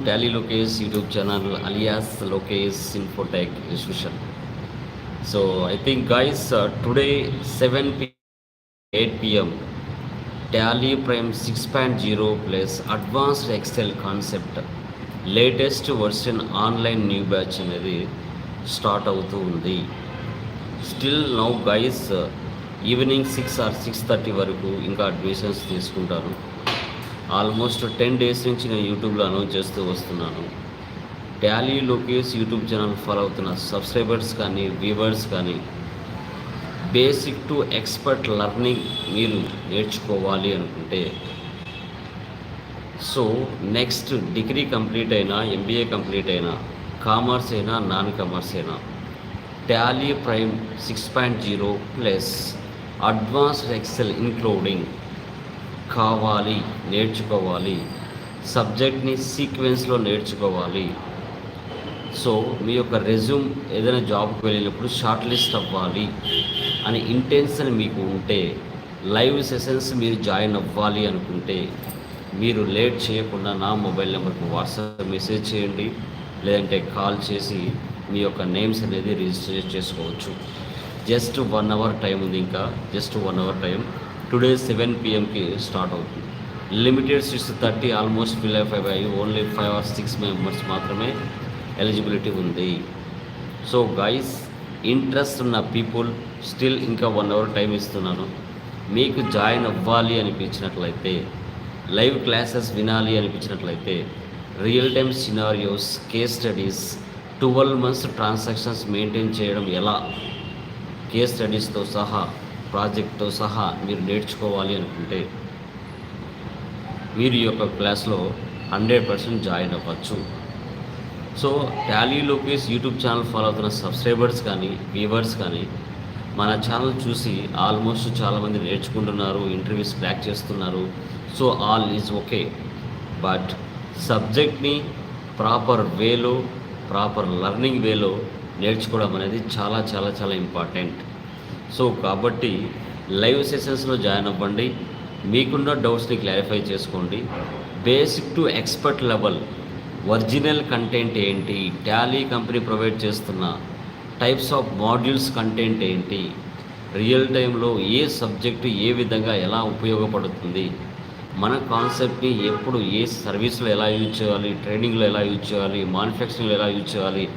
Tally Lokesh YouTube channel alias Lokesh infotech institution so I think guys today seven P eight PM Tally Prime six point zero plus advanced Excel concept latest version online new batch అనేది start అవుతూ ఉంది still now guys evening six or six thirty వరకు ఇంకా admissions తీసుకుంటారు almost ten days నుంచి నేను యూట్యూబ్లో announce చేస్తూ వస్తున్నాను. Tally Lokesh YouTube channel follow అవుతున్న సబ్స్క్రైబర్స్ కానీ వ్యూవర్స్ కానీ బేసిక్ టు ఎక్స్పర్ట్ లర్నింగ్ మీరు నేర్చుకోవాలి అనుకుంటే. సో నెక్స్ట్ డిగ్రీ కంప్లీట్ అయినా ఎంబీఏ కంప్లీట్ అయినా కామర్స్ అయినా నాన్ కామర్స్ అయినా Tally Prime six point zero plus advanced Excel including కావాలి నేర్చుకోవాలి. సబ్జెక్ట్ని సీక్వెన్స్లో నేర్చుకోవాలి. సో మీ యొక్క రెజ్యూమ్ ఏదైనా జాబ్కి వెళ్ళినప్పుడు షార్ట్ లిస్ట్ అవ్వాలి అనే ఇంటెన్షన్ మీకు ఉంటే లైవ్ సెషన్స్ మీరు జాయిన్ అవ్వాలి అనుకుంటే మీరు లేట్ చేయకుండా నా మొబైల్ నెంబర్కి వాట్సాప్ మెసేజ్ చేయండి లేదంటే కాల్ చేసి మీ యొక్క నేమ్స్ అనేది రిజిస్టర్ చేసుకోవచ్చు. జస్ట్ వన్ అవర్ టైం ఉంది ఇంకా just one hour time. Today seven పిఎంకి start అవుతుంది. Limited six thirty almost fill five అయ్యి only five or six members మాత్రమే ఎలిజిబిలిటీ ఉంది. సో గైస్ ఇంట్రెస్ట్ ఉన్న పీపుల్ స్టిల్ ఇంకా వన్ అవర్ టైం ఇస్తున్నాను. మీకు జాయిన్ అవ్వాలి అనిపించినట్లయితే లైవ్ క్లాసెస్ వినాలి అనిపించినట్లయితే real time scenarios case studies twelve months transactions maintain చేయడం ఎలా? కేస్ స్టడీస్తో సహా ప్రాజెక్ట్తో సహా మీరు నేర్చుకోవాలి అనుకుంటే మీరు ఈ యొక్క క్లాస్లో హండ్రెడ్ పర్సెంట్ జాయిన్ అవ్వచ్చు. So Tally Lokesh YouTube channel follow అవుతున్న సబ్స్క్రైబర్స్ కానీ వ్యూవర్స్ కానీ మన ఛానల్ చూసి ఆల్మోస్ట్ చాలామంది నేర్చుకుంటున్నారు ఇంటర్వ్యూస్ క్రాక్ చేస్తున్నారు. So all is okay. But సబ్జెక్ట్ని ప్రాపర్ వేలో ప్రాపర్ లర్నింగ్ వేలో నేర్చుకోవడం అనేది చాలా చాలా చాలా ఇంపార్టెంట్. సో కాబట్టి లైవ్ సెషన్స్లో జాయిన్ అవ్వండి. మీకున్న డౌట్స్ని క్లారిఫై చేసుకోండి. Basic to expert level original content ఏంటి? టాలీ కంపెనీ ప్రొవైడ్ చేస్తున్న టైప్స్ ఆఫ్ మాడ్యూల్స్ కంటెంట్ ఏంటి? రియల్ టైంలో ఏ సబ్జెక్టు ఏ విధంగా ఎలా ఉపయోగపడుతుంది? మన కాన్సెప్ట్ని ఎప్పుడు ఏ సర్వీస్లో ఎలా యూజ్ చేయాలి? ట్రైనింగ్లో ఎలా యూజ్ చేయాలి? మ్యానుఫ్యాక్చరింగ్లో ఎలా యూజ్ చేయాలి?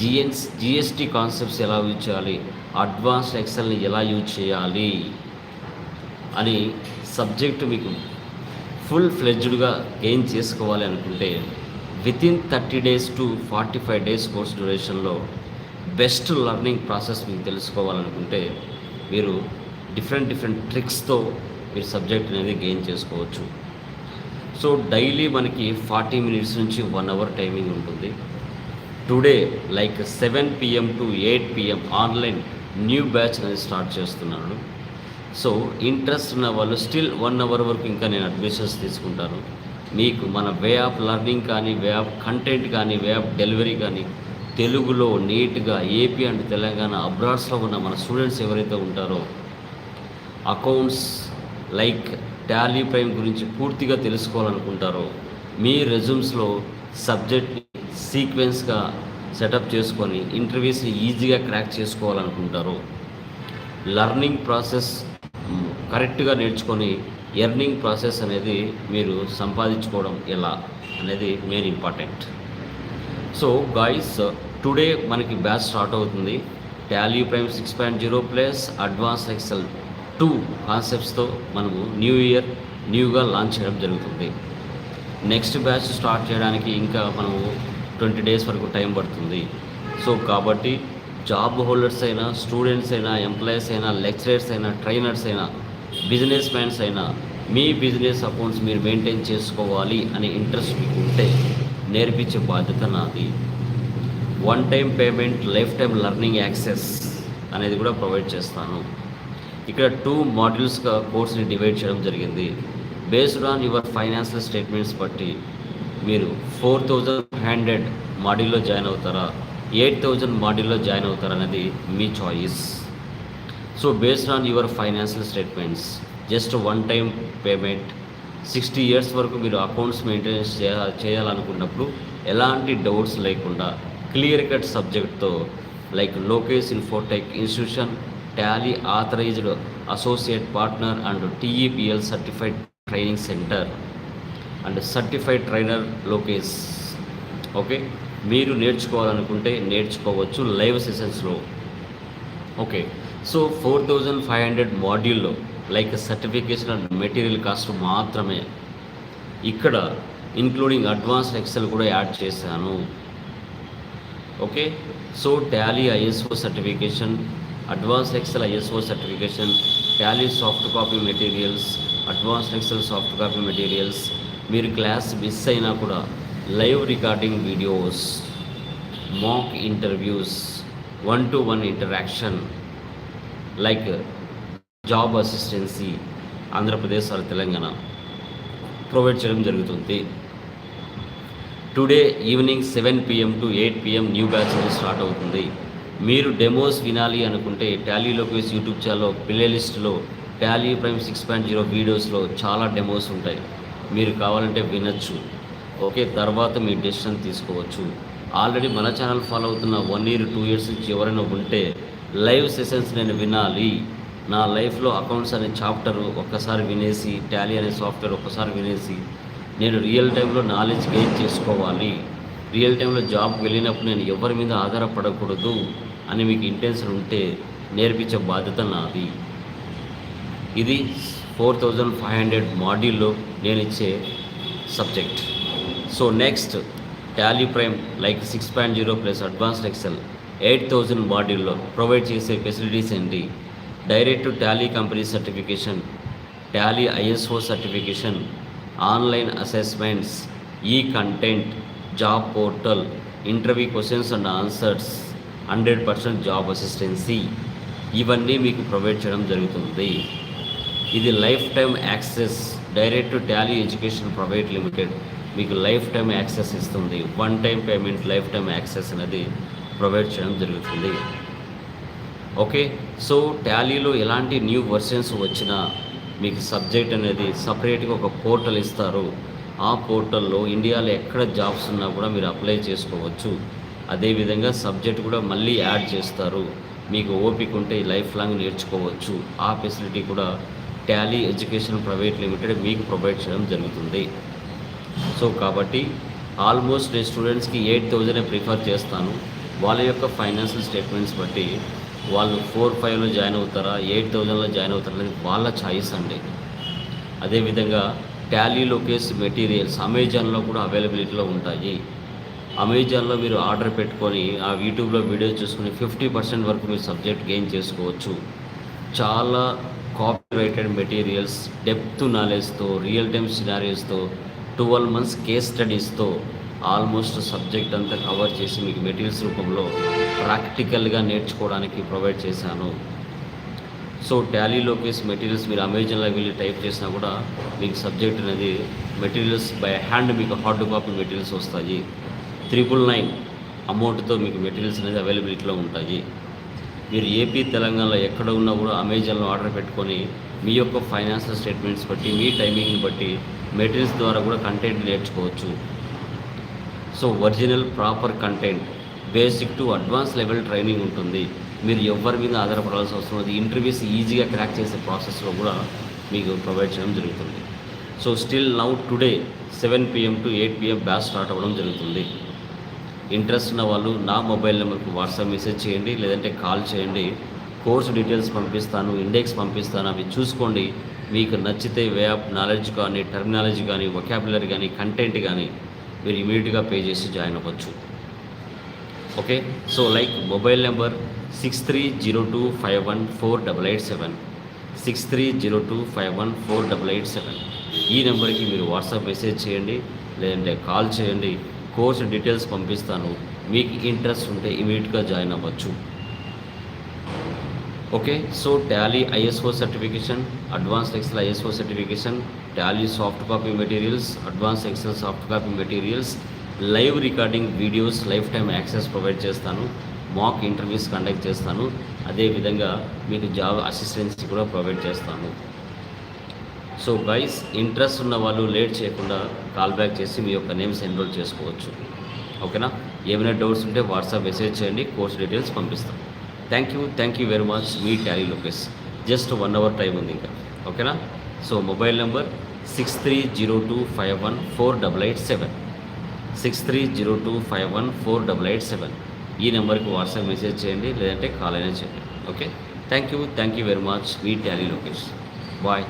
జిఎన్స్ జిఎస్టీ కాన్సెప్ట్స్ ఎలా యూజ్ చేయాలి? అడ్వాన్స్ ఎక్సెల్ని ఎలా యూజ్ చేయాలి అని సబ్జెక్టు మీకు ఫుల్ ఫ్లెడ్జ్డ్గా గెయిన్ చేసుకోవాలి అనుకుంటే within thirty days to forty five days course డ్యూరేషన్లో best learning process మీకు తెలుసుకోవాలనుకుంటే మీరు డిఫరెంట్ డిఫరెంట్ ట్రిక్స్తో మీరు సబ్జెక్ట్ అనేది గెయిన్ చేసుకోవచ్చు. సో డైలీ మనకి ఫార్టీ మినిట్స్ నుంచి వన్ అవర్ టైమింగ్ ఉంటుంది. Today like seven PM to eight PM online new batch అనేది స్టార్ట్ చేస్తున్నాను. సో ఇంట్రెస్ట్ ఉన్న వాళ్ళు స్టిల్ వన్ అవర్ వరకు ఇంకా నేను అడ్మిషన్స్ తీసుకుంటాను. మీకు మన వే ఆఫ్ లర్నింగ్ కానీ వే ఆఫ్ కంటెంట్ కానీ వే ఆఫ్ డెలివరీ కానీ తెలుగులో నీట్గా ఏపీ అండ్ తెలంగాణ అబ్రాడ్స్లో ఉన్న మన స్టూడెంట్స్ ఎవరైతే ఉంటారో అకౌంట్స్ లైక్ టాలీ ప్రైమ్ గురించి పూర్తిగా తెలుసుకోవాలనుకుంటారో మీ రెజ్యూమ్స్లో సబ్జెక్ట్ని సీక్వెన్స్గా సెటప్ చేసుకొని ఇంటర్వ్యూస్ని ఈజీగా క్రాక్ చేసుకోవాలనుకుంటారో. లర్నింగ్ ప్రాసెస్ కరెక్ట్గా నేర్చుకొని ఎర్నింగ్ ప్రాసెస్ అనేది మీరు సంపాదించుకోవడం ఎలా అనేది main important. So guys today మనకి బ్యాచ్ స్టార్ట్ అవుతుంది. Tally Prime six point zero plus advance Excel too కాన్సెప్ట్స్తో మనము న్యూ ఇయర్ న్యూగా లాంచ్ చేయడం జరుగుతుంది. నెక్స్ట్ బ్యాచ్ స్టార్ట్ చేయడానికి ఇంకా మనము ట్వంటీ డేస్ వరకు టైం పడుతుంది. సో కాబట్టి జాబ్ హోల్డర్స్ అయినా స్టూడెంట్స్ అయినా ఎంప్లాయీస్ అయినా లెక్చరర్స్ అయినా ట్రైనర్స్ అయినా బిజినెస్ మ్యాన్స్ అయినా మీ బిజినెస్ అకౌంట్స్ మీరు మెయింటైన్ చేసుకోవాలి అనే ఇంట్రెస్ట్ మీకు ఉంటే నేర్పించే బాధ్యత నాది. One time payment life time learning access అనేది కూడా ప్రొవైడ్ చేస్తాను. ఇక్కడ టూ మాడ్యూల్స్గా కోర్స్ని డివైడ్ చేయడం జరిగింది. Based on your financial statements బట్టి మీరు ఫోర్ థౌజండ్ హండ్రెడ్ మాడ్యూల్లో జాయిన్ అవుతారా? ఎయిట్ థౌజండ్ మాడ్యూల్లో జాయిన్ అవుతారా అనేది మీ choice. So based on your financial statements just one time payment sixty years వరకు మీరు అకౌంట్స్ మెయింటెనెన్స్ చేయ చేయాలనుకున్నప్పుడు ఎలాంటి డౌట్స్ లేకుండా clear cut సబ్జెక్ట్తో like Lokesh Infotech institution Tally authorised associate partner and TEPL certified training centre and certified trainer Lokesh. Okay? మీరు నేర్చుకోవాలనుకుంటే నేర్చుకోవచ్చు live సెషన్స్లో. Okay? So four thousand five hundred మాడ్యూల్లో like certification and material cost మాత్రమే. ఇక్కడ including advanced Excel కూడా add చేశాను. Okay? So Tally ISO certification advance Excel ISO certification Tally soft copy materials advanced Excel soft copy materials మీరు class miss అయినా కూడా live recording videos mock interviews one to one interaction like job assistance Andhra Pradesh or Telangana provide చేయడం జరుగుతుంది. Today evening seven PM to eight PM new batch start అవుతుంది. మీరు demos వినాలి అనుకుంటే Tally Lokesh YouTube ఛానల్లో ప్లేలిస్ట్లో Tally Tally Prime six point zero వీడియోస్లో చాలా డెమోస్ ఉంటాయి. మీరు కావాలంటే వినొచ్చు. ఓకే తర్వాత మీ డెసిషన్ తీసుకోవచ్చు. ఆల్రెడీ మన ఛానల్ ఫాలో అవుతున్న వన్ ఇయర్ టూ ఇయర్స్ నుంచి ఎవరైనా ఉంటే లైవ్ సెషన్స్ నేను వినాలి. నా లైఫ్లో అకౌంట్స్ అనే చాప్టర్ ఒక్కసారి వినేసి టాలీ అనే సాఫ్ట్వేర్ ఒక్కసారి వినేసి నేను రియల్ టైంలో నాలెడ్జ్ గెయిన్ చేసుకోవాలి. రియల్ టైంలో జాబ్ వెళ్ళినప్పుడు నేను ఎవరి మీద ఆధారపడకూడదు అని మీకు ఇంటెన్షన్ ఉంటే నేర్పించే బాధ్యత నాది. ఇది ఫోర్ థౌజండ్ ఫైవ్ హండ్రెడ్ మాడ్యూల్లో నేను ఇచ్చే subject. So next Tally Prime like six point zero plus advanced Excel eight thousand మాడ్యూల్లో ప్రొవైడ్ చేసే ఫెసిలిటీస్ ఏంటి? Direct Tally company certification Tally ISO certification online assessments ఈ content job portal interview questions and answers hundred percent job assistance. ఇవన్నీ మీకు provide చేయడం జరుగుతుంది. ఇది life time access direct Tally education private limited మీకు life time access ఇస్తుంది. One time payment life time access అనేది provide చేయడం జరుగుతుంది. ఓకే? సో టాలీలో ఎలాంటి న్యూ వర్షన్స్ వచ్చినా మీకు సబ్జెక్ట్ అనేది సపరేట్గా ఒక పోర్టల్ ఇస్తారు. ఆ పోర్టల్లో ఇండియాలో ఎక్కడ జాబ్స్ ఉన్నా కూడా మీరు అప్లై చేసుకోవచ్చు. అదేవిధంగా సబ్జెక్ట్ కూడా మళ్ళీ యాడ్ చేస్తారు. మీకు ఓపిక ఉంటే లైఫ్ లాంగ్ నేర్చుకోవచ్చు. ఆ ఫెసిలిటీ కూడా టాలీ ఎడ్యుకేషన్ ప్రైవేట్ లిమిటెడ్ మీకు ప్రొవైడ్ చేయడం జరుగుతుంది. సో కాబట్టి ఆల్మోస్ట్ నేను స్టూడెంట్స్కి ఎయిట్ థౌజండ్ ప్రిఫర్ చేస్తాను. వాళ్ళ యొక్క ఫైనాన్షియల్ స్టేట్మెంట్స్ బట్టి వాళ్ళు ఫోర్ ఫైవ్లో జాయిన్ అవుతారా ఎయిట్ థౌజండ్లో జాయిన్ అవుతారా అనేది వాళ్ళ ఛాయిస్ అండి. అదేవిధంగా టాలీ లోకేస్ మెటీరియల్స్ అమెజాన్లో కూడా అవైలబిలిటీలో ఉంటాయి. అమెజాన్లో మీరు ఆర్డర్ పెట్టుకొని ఆ యూట్యూబ్లో వీడియో చూసుకుని ఫిఫ్టీ పర్సెంట్ వరకు మీరు సబ్జెక్ట్ గెయిన్ చేసుకోవచ్చు. చాలా కాపీరైటెడ్ మెటీరియల్స్ డెప్త్ నాలెడ్జ్తో రియల్ టైమ్ సినారియస్తో ట్వెల్వ్ మంత్స్ కేస్ స్టడీస్తో ఆల్మోస్ట్ సబ్జెక్ట్ అంతా కవర్ చేసి మీకు మెటీరియల్స్ రూపంలో ప్రాక్టికల్గా నేర్చుకోవడానికి ప్రొవైడ్ చేశాను. సో ట్యాలీ లోకేస్ మెటీరియల్స్ మీరు అమెజాన్లో వెళ్ళి టైప్ చేసినా కూడా మీకు సబ్జెక్ట్ అనేది మెటీరియల్స్ బై హ్యాండ్ మీకు హార్డ్ కాపీ మెటీరియల్స్ వస్తాయి. త్రిపుల్ నైన్ అమౌంట్తో మీకు మెటీరియల్స్ అనేది అవైలబిలిటీలో ఉంటాయి. మీరు ఏపీ తెలంగాణలో ఎక్కడ ఉన్నా కూడా అమెజాన్లో ఆర్డర్ పెట్టుకొని మీ యొక్క ఫైనాన్షియల్ స్టేట్మెంట్స్ బట్టి మీ టైమింగ్ని బట్టి మెటీరియల్స్ ద్వారా కూడా కంటెంట్ నేర్చుకోవచ్చు. So original proper content basic to advance level training ఉంటుంది. మీరు ఎవరి మీద ఆధారపడాల్సిన అవసరం లేదు. ఇంటర్వ్యూస్ ఈజీగా క్రాక్ చేసే ప్రాసెస్లో కూడా మీకు ప్రొవైడ్ చేయడం జరుగుతుంది. So still now today seven PM to eight PM batch start అవ్వడం జరుగుతుంది. ఇంట్రెస్ట్ ఉన్న వాళ్ళు నా మొబైల్ నెంబర్కి వాట్సాప్ మెసేజ్ చేయండి లేదంటే కాల్ చేయండి. కోర్సు డీటెయిల్స్ పంపిస్తాను ఇండెక్స్ పంపిస్తాను అవి చూసుకోండి. మీకు నచ్చితే వే ఆఫ్ నాలెడ్జ్ కానీ టర్మినాలజీ కానీ వొకాబులరీ కానీ కంటెంట్ కానీ మీరు ఇమీడియట్గా పే చేసి జాయిన్ అవ్వచ్చు. Okay? So like mobile number six three zero two five one four double eight seven six three zero two five one four double eight seven ఈ నెంబర్కి మీరు వాట్సాప్ మెసేజ్ చేయండి లేదంటే కాల్ చేయండి. కోర్స్ డీటెయిల్స్ పంపిస్తాను. మీకు interest ఉంటే ఇమీడియట్గా జాయిన్ అవ్వచ్చు. Okay? So Tally ISO certification advance Excel ISO certification Tally soft copy materials advance Excel soft copy materials live recording videos lifetime access provide చేస్తాను. Mock interviews conduct చేస్తాను. అదేవిధంగా మీకు job assistance కూడా provide చేస్తాను. So guys interest ఉన్న వాళ్ళు late చేయకుండా call back చేసి మీ యొక్క నేమ్స్ ఎన్రోల్ చేసుకోవచ్చు. ఓకేనా ఏమైనా డౌట్స్ ఉంటే వాట్సాప్ మెసేజ్ చేయండి కోర్స్ డీటెయిల్స్ పంపిస్తాం. Thank you thank you very much me Tally Lokesh. Just one hour time ఉంది ఇంకా. ఓకేనా so mobile number six three zero two five one four double eight seven six three zero two five one four double eight seven ఈ నెంబర్కి WhatsApp message చేయండి లేదంటే call అయినా చేయండి. Okay thank you thank you very much me Tally Lokesh. Bye